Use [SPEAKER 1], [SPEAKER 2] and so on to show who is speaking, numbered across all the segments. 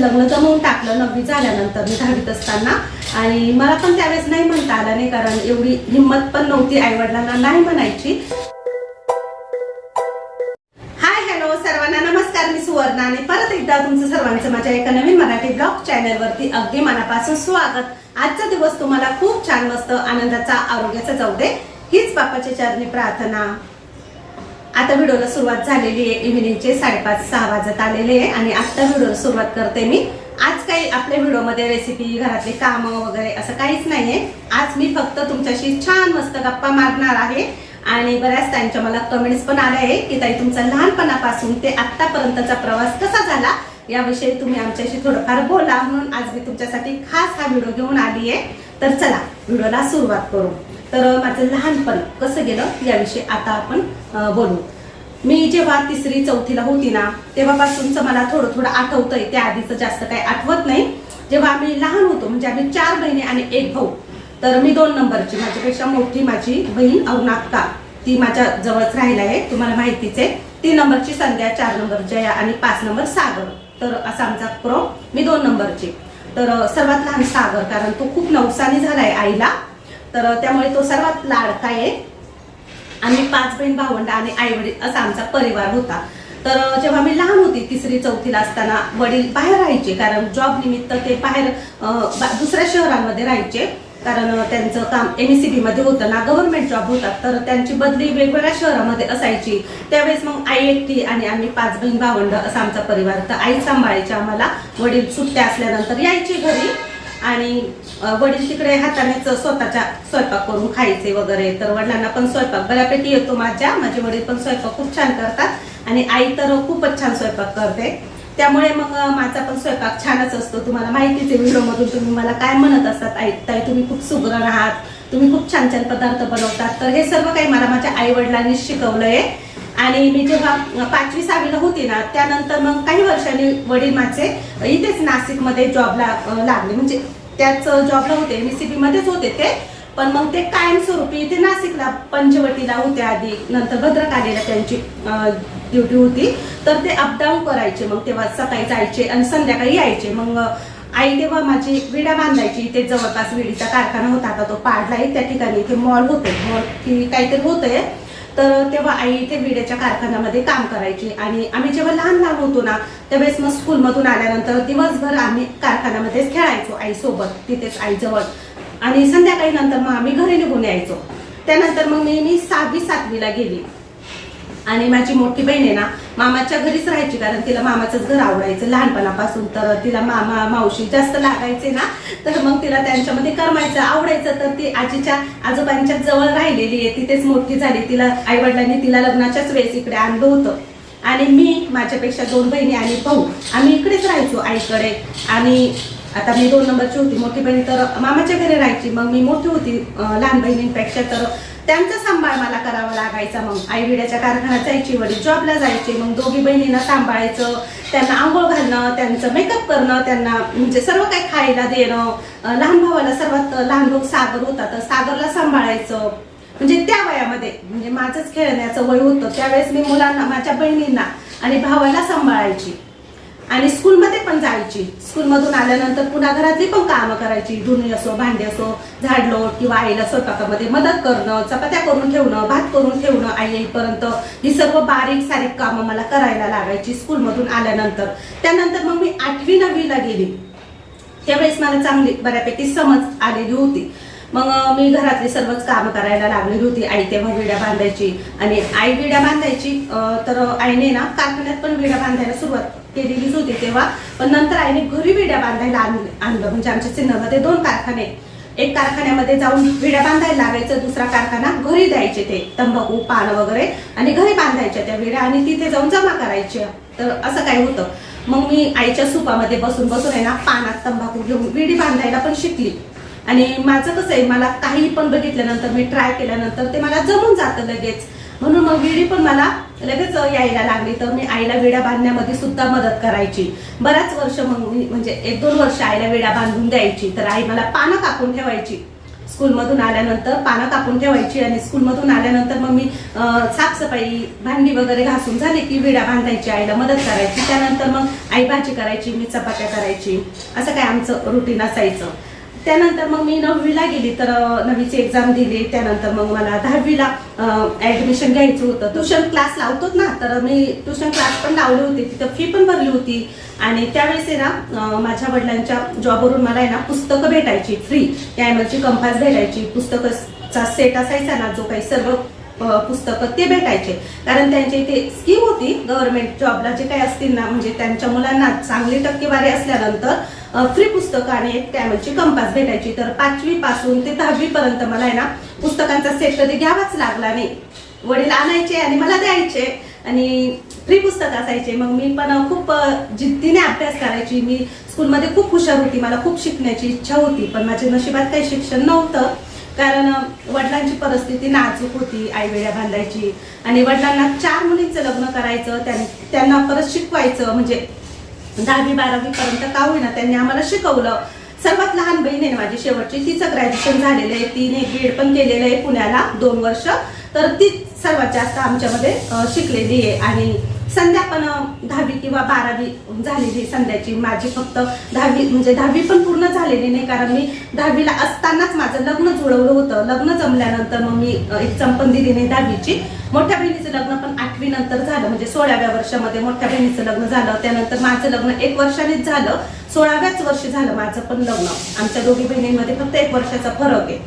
[SPEAKER 1] लग्न जमवून टाकलं नववी झाल्यानंतर मी दहावीत असताना. आणि मला पण त्यावेळेस नाही म्हणता आलं नाही कारण एवढी हिंमत पण नव्हती आईवडिलांना नाही म्हणायची. हाय हॅलो सर्वांना नमस्कार मी सुवर्णा आणि परत एकदा तुमचं सर्वांचं माझ्या एका नवीन मराठी ब्लॉग चॅनलवरती अगदी मनापासून स्वागत. आजचा दिवस तुम्हाला खूप छान मस्त आनंदाचा आरोग्याचा जाऊ दे. हीच बापाच्या चरणी प्रार्थना. आता व्हिडिओला सुरुवात झालेली आहे. इव्हिनिंगचे साडेपाच सहा वाजत आलेले आहे आणि आता व्हिडिओला सुरुवात करते मी. आज काही आपल्या व्हिडिओमध्ये रेसिपी घरातले कामं वगैरे असं काहीच नाहीये. आज मी फक्त तुमच्याशी छान मस्त गप्पा मारणार आहे. आणि बऱ्याच त्यांच्या मला कमेंट्स पण आल्या आहे की ताई तुमचा लहानपणापासून ते आतापर्यंतचा प्रवास कसा झाला? याविषयी तुम्ही आमच्याशी थोडंफार बोला. म्हणून आज मी तुमच्यासाठी खास हा व्हिडिओ घेऊन आली आहे. तर चला व्हिडिओला सुरुवात करू. तर माझं लहानपण कसं गेलं याविषयी आता आपण बोलू. मी जेव्हा तिसरी चौथीला होती ना तेव्हापासूनच मला थोडं थोडं आठवतंय. त्या आधीचं जास्त काही आठवत नाही. जेव्हा आम्ही लहान होतो म्हणजे आम्ही चार बहिणी आणि एक भाऊ तर मी दोन नंबरची माझ्यापेक्षा मोठी माझी बहीण अरुणाक्का ती माझ्या जवळच राहिला आहे तुम्हाला माहितीच आहे. तीन नंबरची संध्या चार नंबर जया आणि पाच नंबर सागर. तर असा आमचा क्रम मी दोन नंबरची. तर सर्वात लहान सागर कारण तो खूप नवसानी झालाय आईला. तर त्यामुळे तो सर्वात लाडका आहे. आम्ही पाच बहीण भावंड आणि आई वडील असा आमचा परिवार होता. तर जेव्हा मी लहान होती तिसरी चौथीला असताना वडील बाहेर राहायचे कारण जॉब निमित्त ते बाहेर दुसऱ्या शहरांमध्ये राहायचे. कारण त्यांचं काम एम एस सी बीमध्ये होतं ना गव्हर्नमेंट जॉब होता. तर त्यांची बदली वेगवेगळ्या शहरामध्ये असायची. त्यावेळेस मग आई एकटी आणि आम्ही पाच बहीण भावंड असा आमचा परिवार तर आई सांभाळायची आम्हाला. वडील सुट्ट्या असल्यानंतर यायची घरी. आणि वडील तिकडे हातानेच स्वतःच्या स्वयंपाक करून खायचे वगैरे. तर वडिलांना पण स्वयंपाक बऱ्यापैकी येतो माझ्या. माझे वडील पण स्वयंपाक खूप छान करतात. आणि आई तर खूपच छान स्वयंपाक करते. त्यामुळे मग माझा पण स्वयंपाक छानच असतो. तुम्हाला माहितीच आहे व्हिडिओमधून तुम्ही मला काय म्हणत असतात. आई ताई तुम्ही खूप सुग्रण आहात. तुम्ही खूप छान छान पदार्थ बनवतात. तर हे सर्व काही मला माझ्या आई वडिलांनी शिकवलंय. आणि मी जेव्हा पाचवी सहावीला होती ना त्यानंतर मग काही वर्षांनी वडील माझे इथेच नाशिकमध्ये जॉबला लागले. म्हणजे त्याच जॉबला होते एमसीबी मध्येच होते ते. पण मग ते कायमस्वरूपी इथे नाशिकला पंचवटीला होते आधी. नंतर भद्रकालीला त्यांची ड्युटी होती. तर ते अपडाऊन करायचे. मग तेव्हा सकाळी जायचे आणि संध्याकाळी यायचे. मग आई तेव्हा माझी विडा बांधायची. इथे जवळपास विडीचा कारखाना होता. आता तो पाडलाही त्या ठिकाणी. इथे मॉल होते. मॉल की काहीतरी होतंय. तर तेव्हा आई इथे विड्याच्या कारखान्यामध्ये काम करायची. आणि आम्ही जेव्हा लहान लहान होतो ना त्यावेळेस मग स्कूलमधून आल्यानंतर दिवसभर आम्ही कारखान्यामध्येच खेळायचो आईसोबत तिथेच आईजवळ. आणि संध्याकाळी नंतर मग आम्ही घरी निघून यायचो. त्यानंतर मग मी मी सहावी सातवीला गेली. आणि माझी मोठी बहीण आहे ना मामाच्या घरीच राहायची कारण तिला मामाचंच घर आवडायचं. लहानपणापासून तर तिला मामा मावशी जास्त लागायचे ना तर मग तिला त्यांच्यामध्ये करमायचं आवडायचं. तर ती आजीच्या आजोबांच्या जवळ राहिलेली आहे. तिथेच मोठी झाली. तिला आई वडिलांनी तिला लग्नाच्याच वेळेस इकडे आणलं होतं. आणि मी माझ्यापेक्षा दोन बहिणी आणि भाऊ आम्ही इकडेच राहायचो आईकडे. आणि आता मी दोन नंबरची होती. मोठी बहीण तर मामाच्या घरी राहायची. मग मी मोठी होती लहान बहिणींपेक्षा. तर त्यांचा सांभाळ मला करावा लागायचा मग. आई विड्याच्या कारखान्यात जायची वडील जॉबला जायचे मग दोघी बहिणींना सांभाळायचं त्यांना आंघोळ घालणं त्यांचं मेकअप करणं त्यांना म्हणजे सर्व काही खायला देणं. लहान भावाला सर्वात लहान भाऊ सागर होता तर सागरला सांभाळायचं. म्हणजे त्या वयामध्ये म्हणजे माझंच खेळण्याचं वय होतं त्यावेळेस मी मुलांना माझ्या बहिणींना आणि भावाला सांभाळायची. आणि स्कूलमध्ये पण जायची. स्कूलमधून आल्यानंतर पुन्हा घरातली पण कामं करायची. धुणी असो भांडी असो झाडलोट किंवा आईला स्वयंपाकामध्ये मदत करणं चपात्या करून ठेवणं भात करून ठेवणं आई येईपर्यंत ही सर्व बारीक सारीक कामं मला करायला लागायची स्कूलमधून आल्यानंतर. त्यानंतर मग मी आठवी नववीला गेली. त्यावेळेस मला चांगली बऱ्यापैकी समज आलेली होती. मग मी घरातली सर्वच कामं करायला लागलेली होती. आई तेव्हा विड्या बांधायची. आणि आई विड्या बांधायची तर आईने ना कारखान्यात पण विड्या बांधायला सुरुवात केलेलीच होती तेव्हा. पण नंतर आईने घरी विड्या बांधायला आणलं म्हणजे आमच्या सिन्नरमध्ये दोन कारखाने एक कारखान्यामध्ये जाऊन विड्या बांधायला लागायचं दुसरा कारखाना घरी द्यायचे ते. तंबाखू पान वगैरे. आणि घरी बांधायच्या त्या विड्या आणि तिथे जाऊन जमा करायच्या. तर असं काय होतं. मग मी आईच्या सुपामध्ये बसून बसून आहे ना पानात तंबाखू घेऊन विडी बांधायला पण शिकली. आणि माझं कसं आहे मला काही पण बघितल्यानंतर मी ट्राय केल्यानंतर ते मला जमून जातं लगेच. म्हणून मग विडी पण मला लगेच यायला लागली. तर मी आईला विड्या बांधण्यामध्ये सुद्धा मदत करायची. बऱ्याच वर्ष मग मी म्हणजे एक दोन वर्ष आईला विड्या बांधून द्यायची. तर आई मला पानं कापून ठेवायची. स्कूलमधून आल्यानंतर पानं कापून ठेवायची आणि स्कूलमधून आल्यानंतर मग मी साफसफाई भांडी वगैरे घासून झाली की विडा बांधायची आईला मदत करायची. त्यानंतर मग आई भाजी करायची मी चपात्या करायची. असं काय आमचं रुटीन असायचं. त्यानंतर मग मी नववीला गेली तर नववीची एक्झाम दिली. त्यानंतर मग मला दहावीला ऍडमिशन घ्यायचं होतं. ट्युशन क्लास लावतोच ना तर मी ट्युशन क्लास पण लावले होते. तिथं फी पण भरली होती. आणि त्यावेळेस आहे ना माझ्या वडिलांच्या जॉबवरून मला आहे ना पुस्तकं भेटायची फ्री ची कंपास भेटायची पुस्तकाचा सेट असायचा ना जो काही सर्व पुस्तकं ते भेटायचे. कारण त्यांच्या इथे स्कीम होती गव्हर्नमेंट जॉबला जे काही असतील ना म्हणजे त्यांच्या मुलांना चांगली टक्केवारी असल्यानंतर फ्री पुस्तकं आणि एक कंपास भेटायची. तर पाचवी पासून ते दहावी पर्यंत मला आहे ना पुस्तकांचा सेट कधी घ्यावाच लागला नाही. वडील आणायचे आणि मला द्यायचे. आणि फ्री पुस्तक असायचे. मग मी पण खूप जिद्दीने अभ्यास करायची. मी स्कूलमध्ये खूप हुशार होती. मला खूप शिकण्याची इच्छा होती. पण माझ्या नशिबात काही शिक्षण नव्हतं. कारण वडिलांची परिस्थिती नाजूक होती. आई बांधायची. आणि वडिलांना चार मुलींचं लग्न करायचं. त्यां- त्यांना परत शिकवायचं. म्हणजे दहावी बारावी पर्यंत का होईना त्यांनी आम्हाला शिकवलं. सर्वात लहान बहीण आहे माझी शेवटची तिचं ग्रॅज्युएशन झालेलं आहे तिने बीड पण केलेलं आहे पुण्याला दोन वर्ष. तर ती सर्वात जास्त आमच्यामध्ये शिकलेली आहे. आणि संध्या पण दहावी किंवा बारावी झालेली संध्याची. माझी फक्त दहावी म्हणजे दहावी पण पूर्ण झालेली नाही कारण मी दहावीला असतानाच माझं लग्न जुळवलं होतं. लग्न जमल्यानंतर मग मी एक एक्झाम पण दिली नाही दहावीची. मोठ्या बहिणीचं लग्न पण आठवी नंतर झालं म्हणजे सोळाव्या वर्षामध्ये मोठ्या बहिणीचं लग्न झालं. त्यानंतर माझं लग्न एक वर्षानेच झालं. सोळाव्याच वर्षी झालं माझं पण लग्न. आमच्या दोघी बहिणींमध्ये फक्त एक वर्षाचा फरक आहे.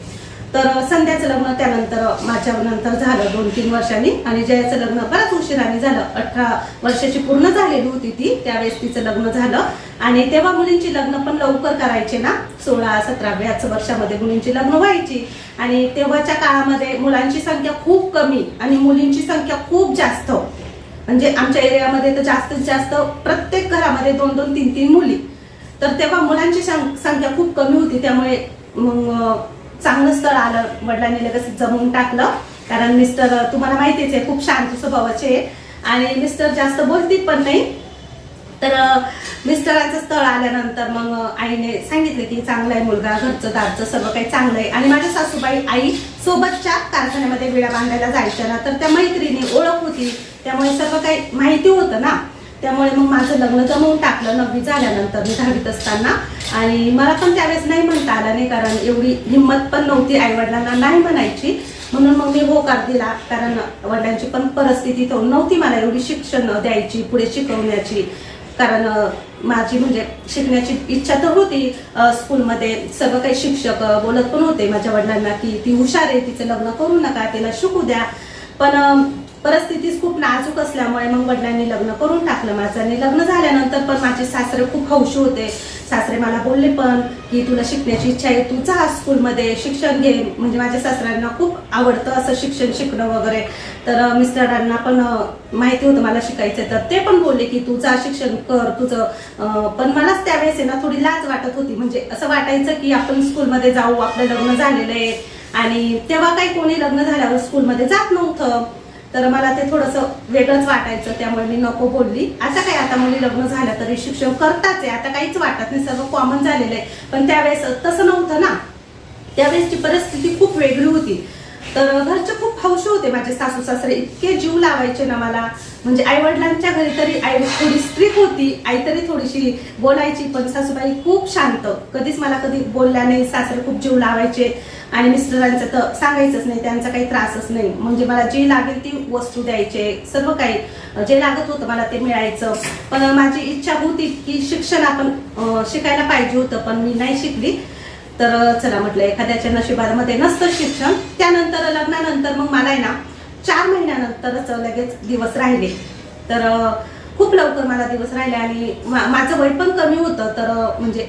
[SPEAKER 1] तर संध्याचं लग्न त्यानंतर माझ्या नंतर झालं दोन तीन वर्षांनी. आणि जयाचं लग्न बऱ्याच उशिराने झालं. अठरा वर्षाची पूर्ण झालेली होती ती. त्यावेळेस तिचं लग्न झालं. आणि तेव्हा मुलींची लग्न पण लवकर करायचे ना. सोळा सतराव्याच वर्षामध्ये मुलींची लग्न व्हायची. आणि तेव्हाच्या काळामध्ये मुलांची संख्या खूप कमी आणि मुलींची संख्या खूप जास्त. म्हणजे आमच्या एरियामध्ये तर जास्तीत जास्त प्रत्येक घरामध्ये दोन दोन तीन तीन मुली. तर तेव्हा मुलांची सं- संख्या खूप कमी होती. त्यामुळे मग चांगलं स्थळ आलं वडिलांनी लगेच जमवून टाकलं. कारण मिस्टर तुम्हाला माहितीच आहे खूप शांत स्वभावाचे आणि मिस्टर जास्त बोलतीत पण नाही. तर मिस्टरांचं स्थळ आल्यानंतर मग आईने सांगितलं की चांगला आहे मुलगा घरचं दारचं सर्व काही चांगलं आहे. आणि माझ्या सासूबाई आई सोबतच्या कारखान्यामध्ये विडा बांधायला जायच्या ना तर त्या मैत्रिणी ओळख होती. त्यामुळे सर्व काही माहिती होतं ना. त्यामुळे मग माझं लग्न जमवून टाकलं नववी झाल्यानंतर मी दहावीत असताना. आणि मला पण त्यावेळेस नाही म्हणता आलं नाही कारण एवढी हिंमत पण नव्हती आई वडिलांना नाही म्हणायची. म्हणून मग मी होकार दिला कारण वडिलांची पण परिस्थिती तो नव्हती मला एवढी शिक्षण द्यायची पुढे शिकवण्याची. कारण माझी म्हणजे शिकण्याची इच्छा तर होती स्कूलमध्ये सर्व काही शिक्षक बोलत पण होते माझ्या वडिलांना की ती हुशार आहे तिचं लग्न करू नका तिला शिकू द्या. पण परिस्थितीच खूप नाजूक असल्यामुळे मग वडिलांनी लग्न करून टाकलं माझं. आणि लग्न झाल्यानंतर पण माझे सासरे खूप हौशी होते. सासरे मला बोलले पण की तुला शिकण्याची इच्छा आहे तू जा स्कूलमध्ये शिक्षण घे. म्हणजे माझ्या सासऱ्यांना खूप आवडतं असं शिक्षण शिकणं वगैरे. तर मिस्टरांना पण माहिती होतं मला शिकायचं तर ते पण बोलले की तू जा शिक्षण कर तुझं. पण मलाच त्यावेळेस आहे ना थोडी लाज वाटत होती. म्हणजे असं वाटायचं की आपण स्कूलमध्ये जाऊ आपलं लग्न झालेलं आहे. आणि तेव्हा काही कोणी लग्न झाल्यावर स्कूलमध्ये जात नव्हतं. तर मला ते थोडंसं वेगळंच वाटायचं त्यामुळे मी नको बोलली. आता काय आता मुली लग्न झाल्या तरी शिक्षण करताच आहे. आता काहीच वाटत नाही सर्व कॉमन झालेलं आहे. पण त्यावेळेस तसं नव्हतं ना. त्यावेळेसची परिस्थिती खूप वेगळी होती. तर घरचे खूप हौशी होते माझे सासू सासरे. इतके जीव लावायचे ना मला. म्हणजे आई वडिलांच्या घरी तरी आई थोडी स्ट्रिक होती आई तरी थोडीशी बोलायची पण सासूबाई खूप शांत. कधीच मला कधी बोलल्या नाही सासरे खूप जीव लावायचे. आणि मिस्टरांचं तर सांगायचंच नाही त्यांचा काही त्रासच नाही. म्हणजे मला जे लागेल ती वस्तू द्यायचे सर्व काही. जे लागत होतं मला ते मिळायचं. पण माझी इच्छा होती की शिक्षण आपण शिकायला पाहिजे होतं पण मी नाही शिकली. तर चला म्हटलं एखाद्याच्या नशिबामध्ये नसतं शिक्षण त्यानंतर लग्नानंतर मग मला आहे ना चार महिन्यानंतरच लगेच दिवस राहिले. तर खूप लवकर मला दिवस राहिले आणि मा- माझं वय पण कमी होतं तर म्हणजे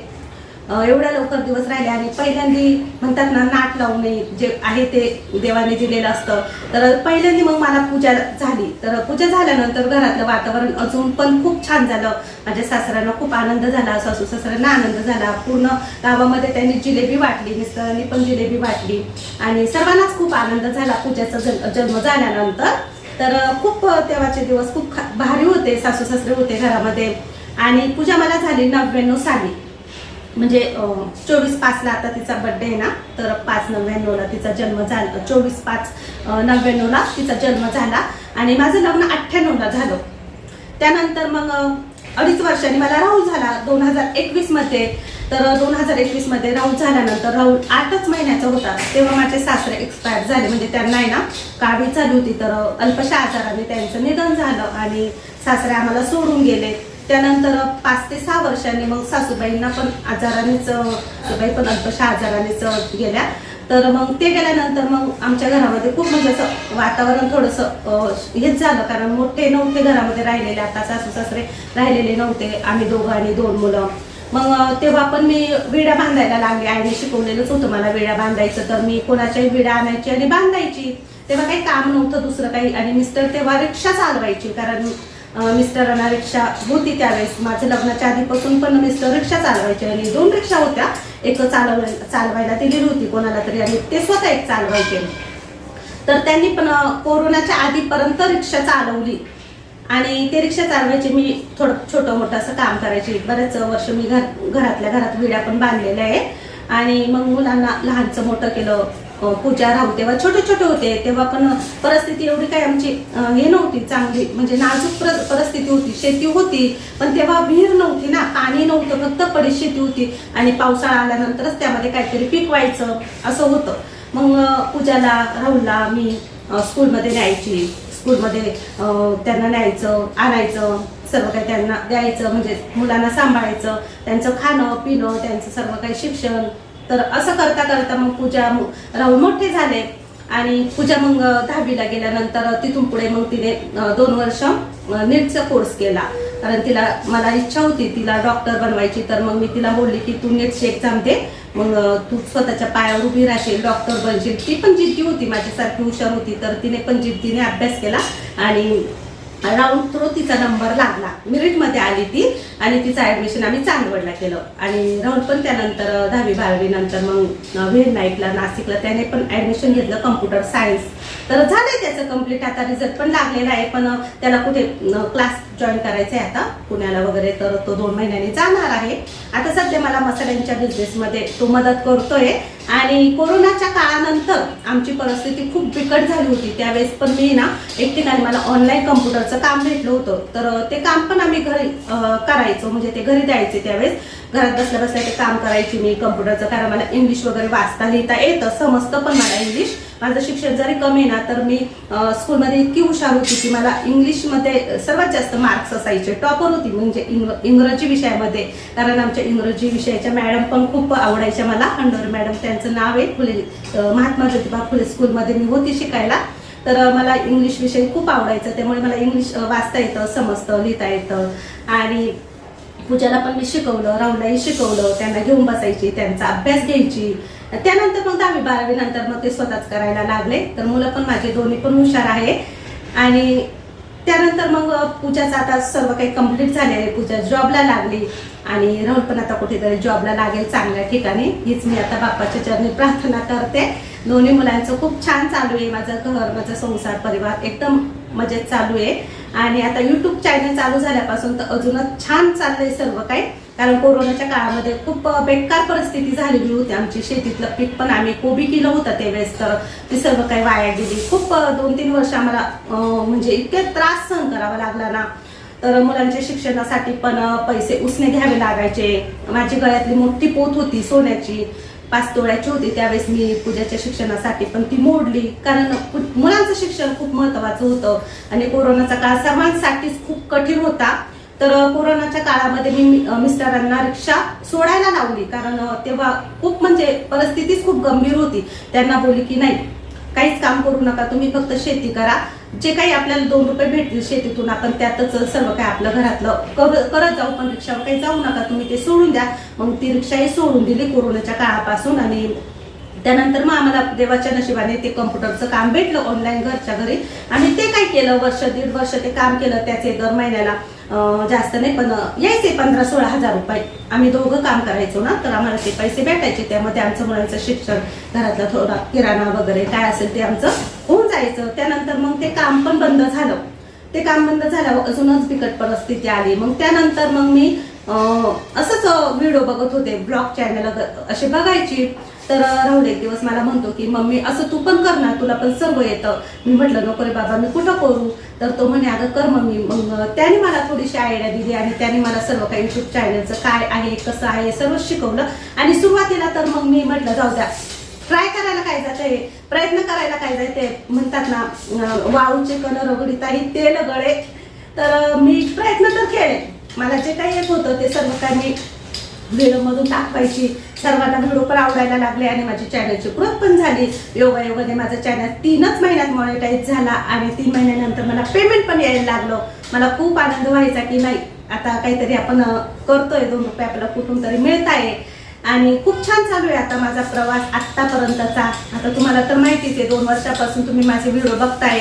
[SPEAKER 1] एवढ्या लवकर दिवस राहिले आणि पहिल्यांदी म्हणतात ना नाट लावणे जे आहे ते देवाने दिलेलं असतं. तर पहिल्यांदी मग मला पूजा झाली. तर पूजा झाल्यानंतर घरातलं वातावरण अजून पण खूप छान झालं. माझ्या सासऱ्यांना खूप आनंद झाला सासू सासऱ्यांना आनंद झाला. पूर्ण गावामध्ये त्यांनी जिलेबी वाटली मिस्टरांनी पण जिलेबी वाटली. आणि सर्वांनाच खूप आनंद झाला पूजाचा जन्म जन्म झाल्यानंतर. तर खूप तेव्हाचे दिवस खूप खा- भारी होते सासू सासरे होते घरामध्ये. आणि पूजा मला झाली नव्याण्णव साली. म्हणजे चोवीस पाचला आता तिचा बड्डे आहे ना तर पाच नव्याण्णवला तिचा जन्म झाला. चोवीस पाच नव्याण्णवला तिचा जन्म झाला. आणि माझं लग्न अठ्ठ्याण्णवला झालं. त्यानंतर मग अडीच वर्षांनी मला राहुल झाला दोन हजार एकवीसमध्ये. तर दोन हजार एकवीसमध्ये राहुल झाल्यानंतर राहुल आठच महिन्याचा होता. तेव्हा माझे सासरे एक्सपायर झाले. म्हणजे त्यांना आहे ना काळी चालू होती. तर अल्पशा आजाराने त्यांचं निधन झालं आणि सासरे आम्हाला सोडून गेले. त्यानंतर पाच ते सहा वर्षांनी मग सासूबाईंना पण आजारानेच सासूबाई पण अल्पशा आजारानेच गेल्या. तर मग ते गेल्यानंतर मग आमच्या घरामध्ये खूप म्हणजे असं वातावरण थोडंसं हेच झालं. कारण मोठे नव्हते घरामध्ये राहिलेले आता सासू सासरे राहिलेले नव्हते. आम्ही दोघं आणि दोन मुलं. मग तेव्हा पण मी विड्या बांधायला लागले. आईने शिकवलेलंच होतं मला विड्या बांधायचं. तर मी कोणाच्याही विड्या आणायची आणि बांधायची. तेव्हा काही काम नव्हतं दुसरं काही. आणि मिस्टर तेव्हा रिक्षा चालवायची. कारण मिस्टरांना रिक्षा होती त्यावेळेस. माझं लग्नाच्या आधीपासून पण मिस्टर रिक्षा चालवायचे आणि दोन रिक्षा होत्या. एक चालव चालवायला दिलेली होती कोणाला तरी आणि ते स्वतः एक चालवायचे. तर त्यांनी पण कोरोनाच्या आधीपर्यंत रिक्षा चालवली. आणि ते रिक्षा चालवायची मी थोडं छोटं मोठं असं काम करायची. बरेच वर्ष मी घर घरातल्या घरात विड्या पण बांधलेल्या आहे आणि मग मुलांना लहानचं मोठं केलं. पूजा राहू तेव्हा छोटे छोटे होते. तेव्हा पण परिस्थिती एवढी काही आमची हे नव्हती चांगली. म्हणजे नाजूक परिस्थिती होती. शेती होती पण तेव्हा विहीर नव्हती ना. पाणी नव्हतं फक्त पडीत शेती होती. आणि पावसाळा आल्यानंतरच त्यामध्ये काहीतरी पीक व्हायचं असं होतं. मग पूजाला राहुलला मी स्कूलमध्ये न्यायची. स्कूलमध्ये त्यांना न्यायचं आणायचं सर्व काही त्यांना द्यायचं. म्हणजे मुलांना सांभाळायचं त्यांचं खाणं पिणं त्यांचं सर्व काही शिक्षण तर असं करता करता मग पूजा राहू मोठे झाले. आणि पूजा मग दहावीला गेल्यानंतर तिथून पुढे मग तिने दोन वर्ष नीटचा कोर्स केला. कारण तिला मला इच्छा होती तिला डॉक्टर बनवायची. तर मग मी तिला बोलली की तू नीटची एक्झाम दे. मग तू स्वतःच्या पायावर उभी राहशील डॉक्टर बनशील. ती पण जिद्दी होती. माझ्यासारखी हुशार होती. तर तिने पण जिद्दीने अभ्यास केला. आणि राऊंड थ्रू तिचा नंबर लागला. मिरिटमध्ये आली ती आणि तिचं ॲडमिशन आम्ही चांदवडला केलं. आणि राऊंड पण त्यानंतर दहावी बारावी नंतर मग व्हेर नाईटला नाशिकला त्याने पण ॲडमिशन घेतलं कम्प्युटर सायन्स तर झालंय त्याचं कंप्लीट आता रिझल्ट पण लागलेला आहे पण त्याला कुठे क्लास जॉईन करायचा आहे आता पुण्याला वगैरे तर तो दोन महिन्यांनी जाणार आहे. आता सध्या मला मसाल्यांच्या बिझनेसमध्ये तो मदत करतोय. आणि कोरोनाच्या काळानंतर आमची परिस्थिती खूप बिकट झाली होती. त्यावेळेस पण मी ना एक ठिकाणी मला ऑनलाईन कम्प्युटरचं काम भेटलं होतं. तर ते काम पण आम्ही घरी करायचो. म्हणजे ते घरी द्यायचे त्यावेळेस. घरात बसल्या बसल्या ते काम करायची मी कम्प्युटरचं कारण मला इंग्लिश वगैरे वाचता लिहिता येतं समजतं पण मला इंग्लिश माझं शिक्षण जरी कमी आहे ना तर मी स्कूलमध्ये इतकी हुशार होती की मला इंग्लिशमध्ये सर्वात जास्त मार्क्स असायचे. टॉपर होती म्हणजे इंग इंग्रजी विषयामध्ये. कारण आमच्या इंग्रजी विषयाच्या मॅडम पण खूप आवडायच्या मला. अंडोर मॅडम त्यांचं नाव आहे फुले महात्मा ज्योतिबा फुले स्कूलमध्ये मी होती शिकायला. तर मला इंग्लिश विषय खूप आवडायचा. त्यामुळे मला इंग्लिश वाचता येतं समजतं लिहिता येतं. आणि पूजाला पण मी शिकवलं राहुलाही शिकवलं त्यांना घेऊन बसायची त्यांचा अभ्यास घ्यायची. त्यानंतर मग दहावी बारावी नंतर मग ते स्वतःच करायला लागले. तर मुलं पण माझे दोन्ही पण हुशार आहे. आणि त्यानंतर मग पूजाचं आता सर्व काही कंप्लीट झाले आहे. पूजा जॉबला लागली. आणि राहुल पण आता कुठेतरी जॉबला लागेल चांगल्या ठिकाणी. हीच मी आता बाप्पाच्या चरणी प्रार्थना करते. दोन्ही मुलांचं खूप छान चालू आहे. माझं घर माझा संसार परिवार एकदम मजेत चालू आहे. आणि आता युट्यूब चॅनल चालू झाल्यापासून तर अजूनच छान चाललंय सर्व काही. कारण कोरोनाच्या काळामध्ये खूप बेकार परिस्थिती झालेली होती आमची. शेतीतलं पीक पण आम्ही कोबी केलं होतं त्यावेळेस तर. ती सर्व काही वाया गेली. खूप दोन तीन वर्ष आम्हाला म्हणजे इतके त्रास सहन करावा लागला ना. तर मुलांच्या शिक्षणासाठी पण पैसे उसने घ्यावे लागायचे. माझी गळ्यातली मोठी पोत होती सोन्याची. पाच तोळ्याची होती त्यावेळेस मी पूजाच्या शिक्षणासाठी पण ती मोडली. कारण मुलांचं शिक्षण खूप महत्वाचं होतं. आणि कोरोनाचा काळ सर्वांसाठीच खूप कठीण होता. तर कोरोनाच्या काळामध्ये मी मिस्टरांना रिक्षा सोडायला लावली. कारण तेव्हा खूप म्हणजे परिस्थितीच खूप गंभीर होती. त्यांना बोली की नाही काहीच काम करू नका. तुम्ही फक्त शेती करा. जे काही आपल्याला दोन रुपये भेटतील शेतीतून आपण त्यातच सर्व काही आपलं घरातलं करत जाऊ. पण रिक्षावर काही जाऊ नका. तुम्ही ते सोडून द्या. मग ती रिक्षाही सोडून दिली कोरोनाच्या काळापासून आणि त्यानंतर मग आम्हाला देवाच्या नशिबाने ते कम्प्युटरचं काम भेटलं ऑनलाईन घरच्या घरी. आणि ते काय केलं? वर्ष दीड वर्ष ते काम केलं. त्याचे दर महिन्याला जास्त नाही पण यायचे पंधरा सोळा हजार रुपये. आम्ही दोघं काम करायचो ना तर आम्हाला ते पैसे भेटायचे. त्यामध्ये आमचं मुलांचं शिक्षण घरातला थोडा किराणा वगैरे काय असेल ते आमचं होऊन जायचं. त्यानंतर मग ते काम पण बंद झालं. ते काम बंद झाल्यावर अजूनच बिकट परिस्थिती आली. मग त्यानंतर मग मी असंच व्हिडिओ बघत होते ब्लॉग चॅनल असे बघायची. तर राहुल एक दिवस मला म्हणतो की मम्मी असं तू पण कर ना तुला पण सर्व येतं. मी म्हटलं नको रे बाबा मी कुठं करू? तर तो म्हणे अगं कर मम्मी. मग त्याने मला थोडीशी आयडिया दिली आणि त्याने मला सर्व काही युट्यूब चॅनलचं काय आहे कसं आहे सर्व शिकवलं. आणि सुरुवातीला तर मग मी म्हटलं जाऊ द्या. ट्राय करायला काय जाते? प्रयत्न करायला काय जाते? म्हणतात ना वाळूचे कलर वगैरे आहे तेल गळे. तर मी प्रयत्न तर केले. मला जे काही येत होतं ते सर्व काही मी व्हिडिओमधून दाखवायची. सर्वांना व्हिडिओ पण आवडायला लागले आणि माझी चॅनलची ग्रोथ पण झाली. योगा योगाने माझं चॅनल तीनच महिन्यात मॉनिटाईज झाला आणि तीन महिन्यानंतर मला पेमेंट पण यायला लागलं. मला खूप आनंद व्हायचा की नाही आता काहीतरी आपण करतोय. दोन रुपये आपल्याला कुठून तरी मिळत आहे आणि खूप छान चालू आहे आता माझा प्रवास आत्तापर्यंतचा. आता तुम्हाला तर माहितीच आहे दोन वर्षापासून तुम्ही माझे व्हिडिओ बघताय.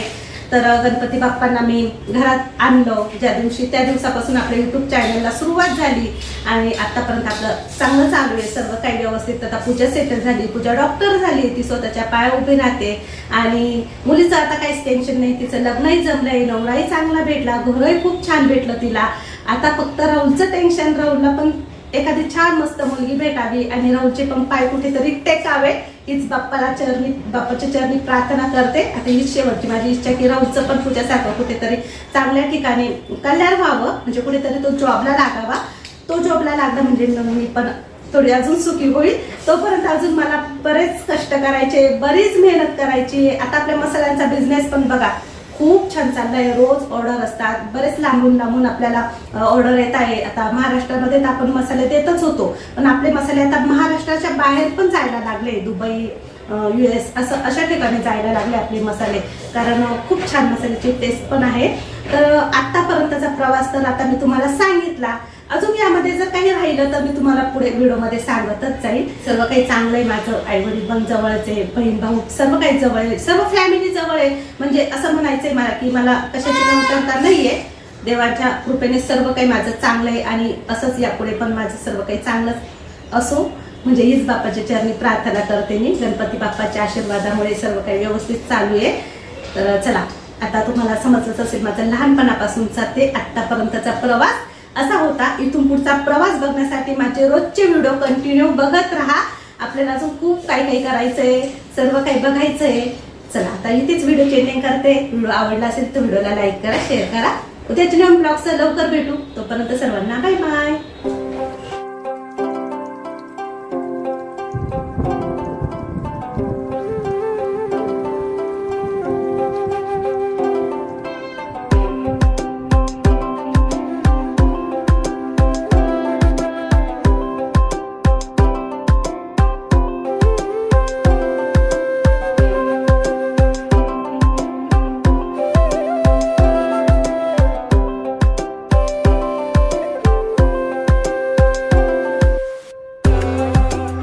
[SPEAKER 1] तर गणपती बाप्पांना मी घरात आणलं. ज्या दिवशी त्या दिवसापासून आपल्या युट्यूब चॅनलला सुरुवात झाली आणि आतापर्यंत आपलं चांगलं चालू आहे. सर्व काही व्यवस्थित. आता पूजा सेटल झाली. पूजा डॉक्टर झाली ती स्वतःच्या पाया उभी राहते. आणि मुलीचं आता काहीच टेन्शन नाही. तिचं लग्नही जमलंय. नवराही चांगला भेटला. घरही खूप छान भेटलं तिला. आता फक्त राहुलचं टेन्शन राहुलला पण एखादी छान मस्त मुलगी भेटावी आणि राहुलचे पण पाय कुठेतरी टेकावे. हीच बाप्पाला चरणी बाप्पाच्या चरणी प्रार्थना करते. आता हीच शेवटची. माझी इच्छा की राऊचं पण तुझ्यासारखं कुठेतरी चांगल्या ठिकाणी कल्याण व्हावं. म्हणजे कुठेतरी तो जॉबला लागावा. तो जॉबला लागला म्हणजे मी पण थोडी अजून सुखी होईल. तोपर्यंत अजून मला बरेच कष्ट करायचे बरीच मेहनत करायची. आता आपल्या मसाल्यांचा बिझनेस पण बघा. खूप छान चाललंय. रोज ऑर्डर असतात. बरेच लांबून लांबून आपल्याला ऑर्डर येत आहे. आता महाराष्ट्रामध्ये तर आपण मसाले देतच होतो. पण आपले मसाले आता महाराष्ट्राच्या बाहेर पण जायला लागले. दुबई यू एस असं अशा ठिकाणी जायला लागले आपले मसाले. कारण खूप छान मसाल्याची टेस्ट पण आहे. तर आत्तापर्यंतचा प्रवास तर आता मी तुम्हाला सांगितला. अजून यामध्ये जर काही राहिलं तर मी तुम्हाला पुढे व्हिडिओमध्ये सांगतच जाईल. सर्व काही चांगलं आहे माझं. आई वडील पण जवळच आहे बहीण भाऊ सर्व काही जवळ आहे. सर्व फॅमिली जवळ आहे. म्हणजे असं म्हणायचं आहे मला की मला कशाची कमतरता नाहीये. देवाच्या कृपेने सर्व काही माझं चांगलं आहे आणि असंच यापुढे पण माझं सर्व काही चांगलंच असो. म्हणजे हीच बाप्पाच्या चरणी प्रार्थना करते मी. गणपती बाप्पाच्या आशीर्वादामुळे सर्व काही व्यवस्थित चालू आहे. तर चला आता तुम्हाला समजलंच असेल माझा लहानपणापासूनचा ते आत्तापर्यंतचा प्रवास. असा होता. इथून पुढचा प्रवास बघण्यासाठी माझे रोजचे व्हिडिओ कंटिन्यू बघत राहा. आपल्याला अजून खूप काही काही करायचंय. सर्व काही बघायचंय. चला आता इथेच व्हिडिओ चेंजिंग करते. व्हिडिओ आवडला असेल तर व्हिडिओला लाईक करा शेअर करा. उद्याच्या नवीन ब्लॉगचं लवकर भेटू. तोपर्यंत सर्वांना बाय बाय